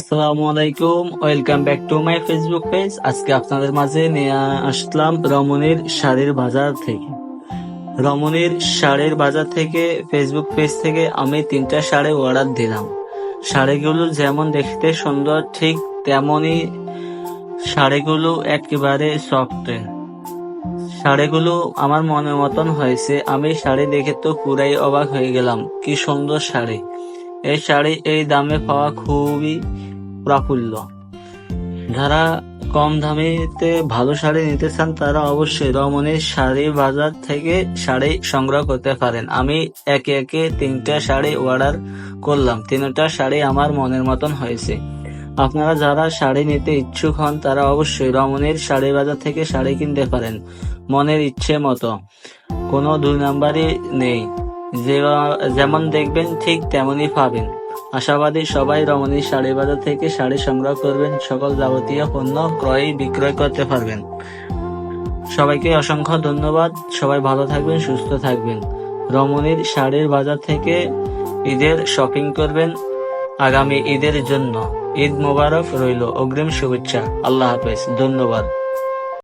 আসসালামু আলাইকুম welcome back to my Facebook page. আজকে আপনাদের মাঝে নিয়ে আসলাম রমণীর শাড়ির বাজার থেকে। রমণীর শাড়ির বাজার থেকে, ফেসবুক পেজ থেকে আমি তিনটা শাড়ি অর্ডার দিলাম। শাড়িগুলো যেমন দেখতে সুন্দর, ঠিক তেমনই শাড়িগুলো একেবারে সফট শাড়িগুলো আমার মনের মতন হয়েছে। আমি শাড়ি দেখে তো পুরাই অবাক হয়ে গেলাম। কি সুন্দর শাড়ি। এই শাড়ি এই দামে পাওয়া খুবই প্রাফুল্য যারা কম দামেতে ভালো শাড়ি নিতে চান, তারা অবশ্যই রমণীর শাড়ি বাজার থেকে শাড়ি সংগ্রহ করতে পারেন। আমি একে একে তিনটা শাড়ি অর্ডার করলাম। তিনটা শাড়ি আমার মনের মতন হয়েছে। আপনারা যারা শাড়ি নিতে ইচ্ছুক হন, তারা অবশ্যই রমণীর শাড়ি বাজার থেকে শাড়ি কিনতে পারেন। মনের ইচ্ছে মতো। কোনো দুই নাম্বারই নেই। যেমন দেখবেন, ঠিক তেমনই পাবেন। আশাবাদী সবাই রমণীর শাড়ি বাজার থেকে শাড়ি সংগ্রহ করবেন। সকল যাবতীয় পণ্য ক্রয় বিক্রয় করতে পারবেন। সবাইকে অসংখ্য ধন্যবাদ। সবাই ভালো থাকবেন, সুস্থ থাকবেন। রমণীর শাড়ির বাজার থেকে ঈদের শপিং করবেন আগামী ঈদের জন্য। ঈদ মোবারক রইল। অগ্রিম শুভেচ্ছা। আল্লাহ হাফেজ। ধন্যবাদ।